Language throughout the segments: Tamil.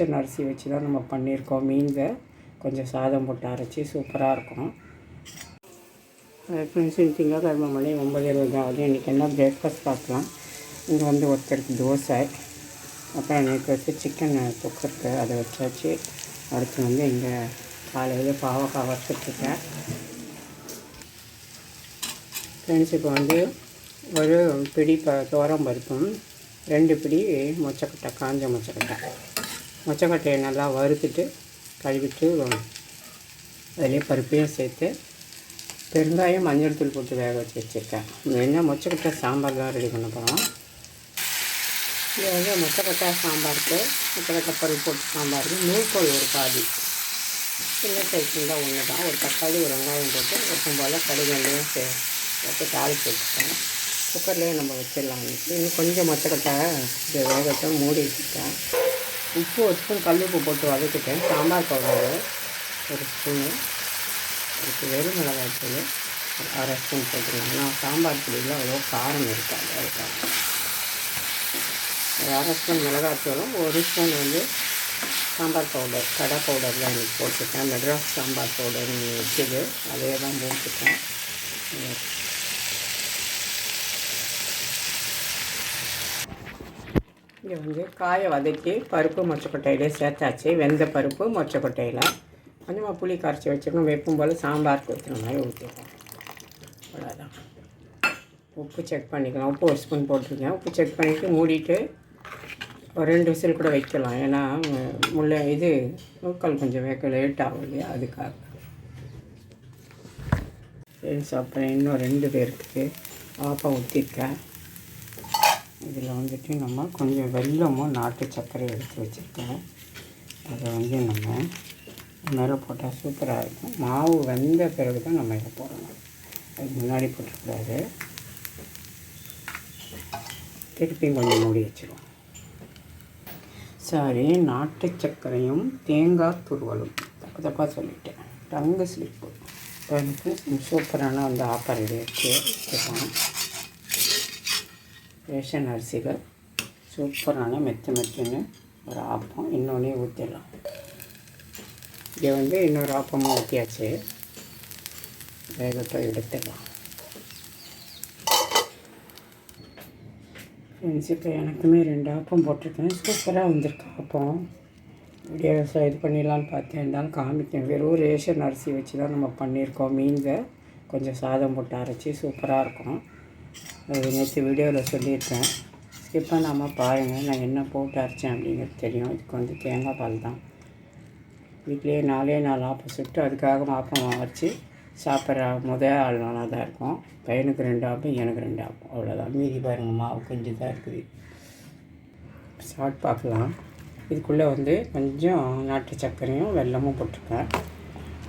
ரேஷன் அரிசி வச்சு தான் நம்ம பண்ணியிருக்கோம். மீன்க கொஞ்சம் சாதம் போட்டு அரைச்சி சூப்பராக இருக்கும். ஃப்ரெண்ட்ஸ் திங்கக்கிழமை மணி ஒம்பது இருபது ஆகுது இன்றைக்கி என்ன? பிரேக்ஃபாஸ்ட் பார்க்கலாம். இங்கே வந்து ஒருத்தருக்கு தோசை. அப்புறம் நேற்று வச்சு சிக்கன் தொக்கு அதை அதை வச்சாச்சு. அடுத்து வந்து இங்கே காலையில் பாவக்காய் வச்சுட்ருக்கேன் ஃப்ரெண்ட்ஸ் இப்போ வந்து ஒரு பிடி ப தோரம் பருப்பும் ரெண்டு பிடி மொச்சக்கட்டை காஞ்ச மொச்சக்கட்டை. மொச்சக்கொட்டையை நல்லா வறுத்துட்டு கழுவிட்டு அதிலே பருப்பையும் சேர்த்து பெருங்காயம் மஞ்சள் தூள் போட்டு வேக வச்சு வச்சுருக்கேன். என்ன மொச்சக்கொட்டை சாம்பார் தான் ரெடி பண்ண போகிறோம் இது வந்து மொச்சக்கொட்டை சாம்பாருக்கு மொச்சக்கொட்டை பருப்பு போட்டு சாம்பாருக்கு நூல்கோல் ஒரு பாதி. சின்ன சைஸ் தான் ஒன்று தான். ஒரு தக்காளி ஒரு வெங்காயம் போட்டு எப்பவும் போல் கடுகெண்டையும் சே போட்டு தாளிச்சு வச்சுட்டேன் குக்கர்லேயே நம்ம வச்சிடலாம். இன்னும் கொஞ்சம் மொச்சக்கொட்டை இது வேகத்தை மூடி வச்சுருக்கேன். உப்பு ஒரு ஸ்பூன் கல் உப்பு போட்டு வதக்கிட்டேன். சாம்பார் பவுடரு ஒரு ஸ்பூனு. அதுக்கு வெறும் மிளகாய் தூள் ஒரு அரை ஸ்பூன் போட்டுருங்க ஆனால் சாம்பார் பொடியில் அவ்வளோ காரம் இருக்காது அதுக்காக. ஒரு அரை ஸ்பூன் மிளகாய் தூளும் ஒரு ஸ்பூன் வந்து சாம்பார் பவுடர் கடை பவுடர்லாம் எனக்கு போட்டுருக்கேன். மெட்ராஸ் சாம்பார் பவுடர் வச்சுது அதே தான் போட்டுருக்கேன். இங்கே வந்து காயை வதக்கி பருப்பு மொச்சக்கொட்டையிலே சேர்த்தாச்சு. வெந்த பருப்பு மொச்சக்கொட்டையில். கொஞ்சமாக புளி கரைச்சி வச்சுருக்கோம். வைப்பும் போல் சாம்பார் ஊற்றுற மாதிரி ஊற்றிடுவோம் அவ்வளோதான் உப்பு செக் பண்ணிக்கலாம். உப்பு ஒரு ஸ்பூன் போட்டிருக்கேன் உப்பு செக் பண்ணிவிட்டு மூடிட்டு ஒரு ரெண்டு விசில் கூட வைக்கலாம். ஏன்னா முள்ள இது நூக்கல் கொஞ்சம் வைக்க லேட் ஆகும் இல்லையா? அதுக்காக. சரி சாப்பிட்றேன். இன்னும் ரெண்டு பேருக்கு ஆப்பம் ஊற்றிருக்கேன் இதில் வந்துட்டு நம்ம கொஞ்சம் வெள்ளமும் நாட்டு சர்க்கரையும் எடுத்து வச்சுருக்கோம். அதை வந்து நம்ம மேலே போட்டால் சூப்பராக இருக்கும். மாவு வெந்த பிறகு தான் நம்ம இதை போடணும். அதுக்கு முன்னாடி போட்டுக்கூடாது. திருப்பியும் கொஞ்சம் மூடி வச்சுருவோம். சாரி நாட்டு சர்க்கரையும் தேங்காய் துருவலும். தப்பு தப்பாக சொல்லிட்டேன். டங்கு ஸ்லிப்பு அதுக்கு சூப்பரான அந்த ஆப்பர் ரெடி வச்சுருக்கோம் ரேஷன் அரிசிகள். சூப்பரான மெத்து மெத்துன்னு ஒரு ஆப்பம். இன்னொன்னே ஊற்றிடலாம் இங்கே வந்து இன்னொரு ஆப்பமாக ஊற்றியாச்சு வேகத்தை எடுத்துடலாம். ஃப்ரெண்ட்ஸ் இப்போ எனக்குமே ரெண்டு ஆப்பம் போட்டிருக்கேன். சூப்பராக வந்திருக்கு ஆப்பம். வீடியோ இது பண்ணிடலான்னு பார்த்தேன். இருந்தாலும் காமிக்கேன். வெறும் ரேஷன் அரிசி வச்சு தான் நம்ம பண்ணியிருக்கோம். மீன்கள் கொஞ்சம் சாதம் போட்டு அரைச்சி சூப்பராக இருக்கும். நேற்று வீடியோவில் சொல்லியிருக்கேன். இப்போ நாம் பாருங்கள் நான் என்ன போட்டு அரைச்சேன் அப்படிங்கிறது தெரியும். இதுக்கு வந்து தேங்காய் பால் தான். வீட்லேயே நாலே நாள் ஆப்பம் சுட்டு அதுக்காக ஆப்பம் வச்சு சாப்பிட்ற முதல் ஆள் நாளாக தான் இருக்கும். பையனுக்கு ரெண்டு ஆப்பம் எனக்கு ரெண்டு ஆப்பம். அவ்வளோதான் மீதி பாருங்கள் மாவு கொஞ்சம் தான் இருக்குது. சாப்பிட்டு பார்க்கலாம். இதுக்குள்ளே வந்து கொஞ்சம் நாட்டு சர்க்கரையும் வெல்லமும் போட்டிருக்கேன்.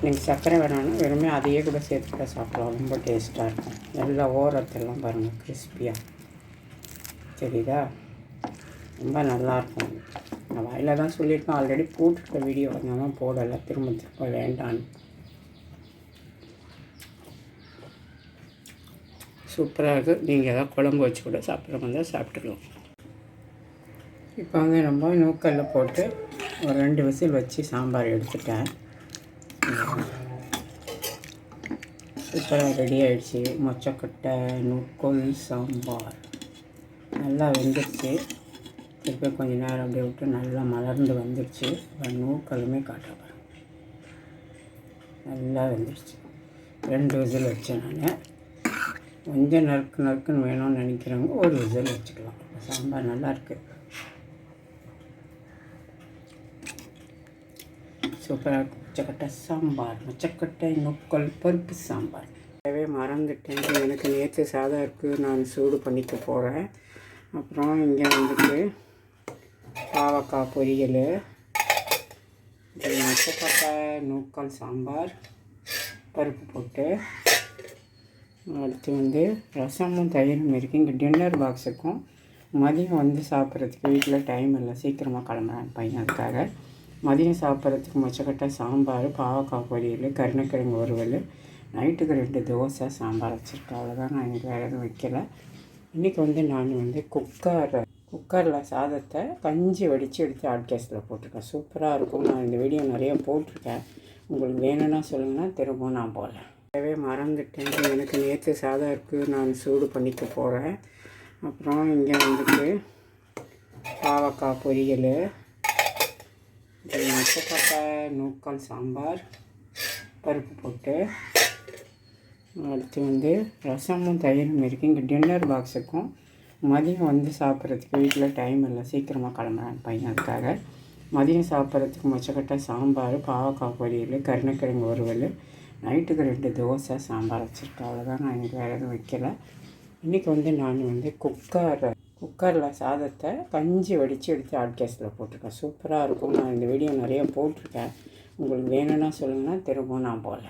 நீங்கள் சர்க்கரை வேணாலும் வெறுமே அதையே கூட சேர்த்து கூட சாப்பிடலாம். ரொம்ப டேஸ்ட்டாக இருக்கும். எல்லா ஓரத்தெல்லாம் பாருங்கள் கிறிஸ்பியாக தெரியுதா? ரொம்ப நல்லாயிருக்கும் நான் வாயில் தான் சொல்லியிருக்கேன். ஆல்ரெடி போட்டுருக்க வீடியோ வந்தாலும் போடலை. திரும்ப திரும்ப வேண்டான்னு. சூப்பராக இருக்குது நீங்கள் எதாவது குழம்பு வச்சு கூட சாப்பிட்ற மாதிரி தான் சாப்பிட்டுக்கலாம். இப்போ வந்து நம்ம நூக்கல்ல போட்டு ஒரு ரெண்டு விசில் வச்சு சாம்பார் எடுத்துட்டேன். சூப்பராக ரெடி ஆகிடுச்சு மொச்சக்கொட்டை நூக்கல் சாம்பார். நல்லா வெந்துருச்சு. திருப்பி கொஞ்ச நேரம் அப்படியே விட்டு நல்லா மலர்ந்து வந்துடுச்சு நூக்களுமே காட்டுறேன் நல்லா வெந்துருச்சு. ரெண்டு விசில் வச்சேன் நான். கொஞ்சம் நறுக்கு நறுக்குன்னு வேணும்னு நினைக்கிறவங்க ஒரு விசில் வச்சுக்கலாம். சாம்பார் நல்லாயிருக்கு சூப்பராக இருக்கும் மொச்சக்கொட்டை சாம்பார் மொச்சக்கொட்டை நொக்கல் பருப்பு சாம்பார். தேவை மறந்துட்டேன். எனக்கு நேற்று சாதம் இருக்குது நான் சூடு பண்ணிக்க போகிறேன் அப்புறம் இங்கே வந்துட்டு பாவக்காய் பொரியல் மொச்சக்கொட்டை நூக்கல் சாம்பார் பருப்பு போட்டு அடுத்து வந்து ரசமும் தயிரும் இருக்குது இங்கே டின்னர் பாக்ஸுக்கும் மதியம் வந்து சாப்பிட்றதுக்கு வீட்டில் டைம் இல்லை. சீக்கிரமாக கிளம்புறேன் பையன் அதுக்காக. மதியம் சாப்பிட்றதுக்கு மொச்சக்கட்டை சாம்பார் பாவக்காய் பொரியல் கருணக்கிழங்கு வறுவல் நைட்டுக்கு ரெண்டு தோசை சாம்பார் வச்சுருக்கேன். அவ்வளோதான் நான் எனக்கு வேறு எதுவும் வைக்கல. இன்றைக்கி வந்து நான் வந்து குக்கர் குக்கரில் சாதத்தை கஞ்சி வடித்து எடுத்து ஆட்கேஸில் போட்டிருக்கேன். சூப்பராக இருக்கும். நான் இந்த வீடியோ நிறைய போட்டிருக்கேன். உங்களுக்கு வேணும்னா சொல்லுங்கன்னா திரும்பவும் நான் போகல தேவே மறந்துட்டேன். எனக்கு நேற்று சாதம் இருக்குது நான் சூடு பண்ணிக்க போகிறேன் அப்புறம் இங்கே வந்துட்டு பாவக்காய் பொரியல் மொச்சக்கொட்டை நூக்கால் சாம்பார் பருப்பு போட்டு அடுத்து வந்து ரசமும் தயிரும் இருக்குது இங்கே டின்னர் பாக்ஸுக்கும் மதியம் வந்து சாப்பிட்றதுக்கு வீட்டில் டைம் இல்லை. சீக்கிரமாக கிளம்புறான் பையன் அதுக்காக. மதியம் சாப்பிட்றதுக்கு மொச்சக்கட்டை சாம்பார் பாவக்காய் பொரியல் கருணக்கிழங்கு வறுவல் நைட்டுக்கு ரெண்டு தோசை சாம்பார் வச்சுருக்கேன். அவ்வளோதான் நான் எனக்கு வேறு எதுவும் வைக்கல. இன்றைக்கி வந்து நான் வந்து குக்கர் குக்கரில் சாதத்தை கஞ்சி வடித்து எடுத்து ஆட்கேஸில் போட்டிருக்கேன். சூப்பராக இருக்கும். நான் இந்த வீடியோ நிறைய போட்டிருக்கேன். உங்களுக்கு வேணும்னா சொல்லுங்கன்னா திரும்பவும் நான் போகல